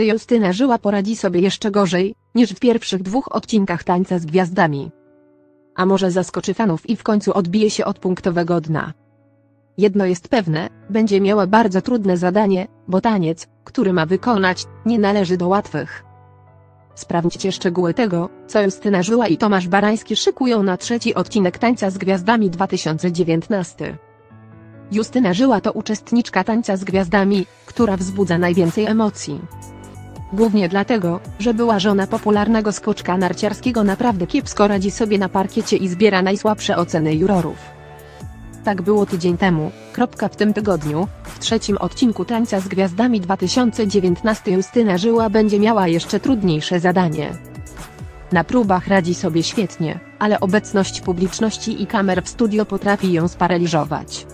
czy Justyna Żyła poradzi sobie jeszcze gorzej, niż w pierwszych dwóch odcinkach Tańca z Gwiazdami. A może zaskoczy fanów i w końcu odbije się od punktowego dna. Jedno jest pewne, będzie miała bardzo trudne zadanie, bo taniec, który ma wykonać, nie należy do łatwych. Sprawdźcie szczegóły tego, co Justyna Żyła i Tomasz Barański szykują na trzeci odcinek Tańca z Gwiazdami 2019. Justyna Żyła to uczestniczka Tańca z Gwiazdami, która wzbudza najwięcej emocji. Głównie dlatego, że była żona popularnego skoczka narciarskiego naprawdę kiepsko radzi sobie na parkiecie i zbiera najsłabsze oceny jurorów. Tak było tydzień temu, kropka w tym tygodniu, w trzecim odcinku Tańca z Gwiazdami 2019 Justyna Żyła będzie miała jeszcze trudniejsze zadanie. Na próbach radzi sobie świetnie, ale obecność publiczności i kamer w studio potrafi ją sparaliżować.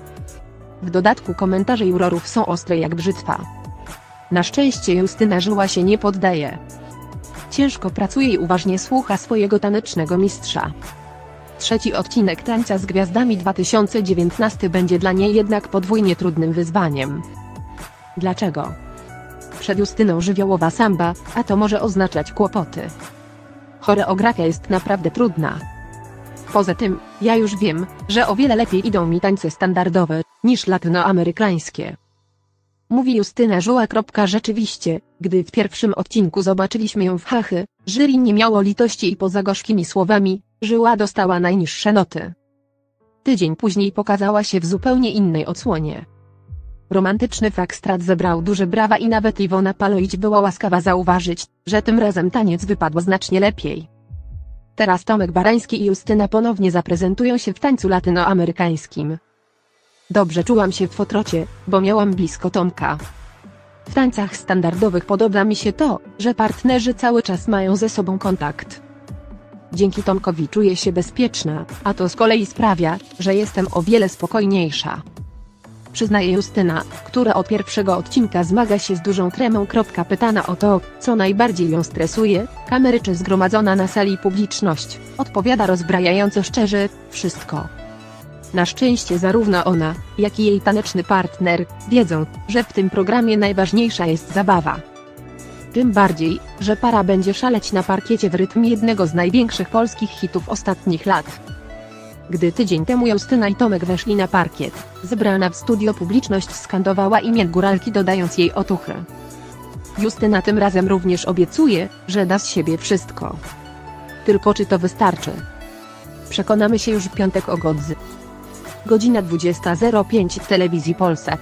W dodatku komentarze jurorów są ostre jak brzytwa. Na szczęście Justyna Żyła się nie poddaje. Ciężko pracuje i uważnie słucha swojego tanecznego mistrza. Trzeci odcinek Tańca z Gwiazdami 2019 będzie dla niej jednak podwójnie trudnym wyzwaniem. Dlaczego? Przed Justyną żywiołowa samba, a to może oznaczać kłopoty. Choreografia jest naprawdę trudna. Poza tym, ja już wiem, że o wiele lepiej idą mi tańce standardowe, niż latynoamerykańskie. Mówi Justyna Żuła. Rzeczywiście, gdy w pierwszym odcinku zobaczyliśmy ją w hachy, jury nie miało litości i poza gorzkimi słowami, Żyła dostała najniższe noty. Tydzień później pokazała się w zupełnie innej odsłonie. Romantyczny fakstrat zebrał duże brawa i nawet Iwona Paloić była łaskawa zauważyć, że tym razem taniec wypadł znacznie lepiej. Teraz Tomek Barański i Justyna ponownie zaprezentują się w tańcu latynoamerykańskim. Dobrze czułam się w fotrocie, bo miałam blisko Tomka. W tańcach standardowych podoba mi się to, że partnerzy cały czas mają ze sobą kontakt. Dzięki Tomkowi czuję się bezpieczna, a to z kolei sprawia, że jestem o wiele spokojniejsza. Przyznaje Justyna, która od pierwszego odcinka zmaga się z dużą tremą. Pytana o to, co najbardziej ją stresuje, kamery czy zgromadzona na sali publiczność, odpowiada rozbrajająco szczerze, wszystko. Na szczęście zarówno ona, jak i jej taneczny partner, wiedzą, że w tym programie najważniejsza jest zabawa. Tym bardziej, że para będzie szaleć na parkiecie w rytm jednego z największych polskich hitów ostatnich lat. Gdy tydzień temu Justyna i Tomek weszli na parkiet, zebrana w studio publiczność skandowała imię góralki dodając jej otuchy. Justyna tym razem również obiecuje, że da z siebie wszystko. Tylko czy to wystarczy? Przekonamy się już w piątek o godzy. Godzina 20.05 w telewizji Polsat.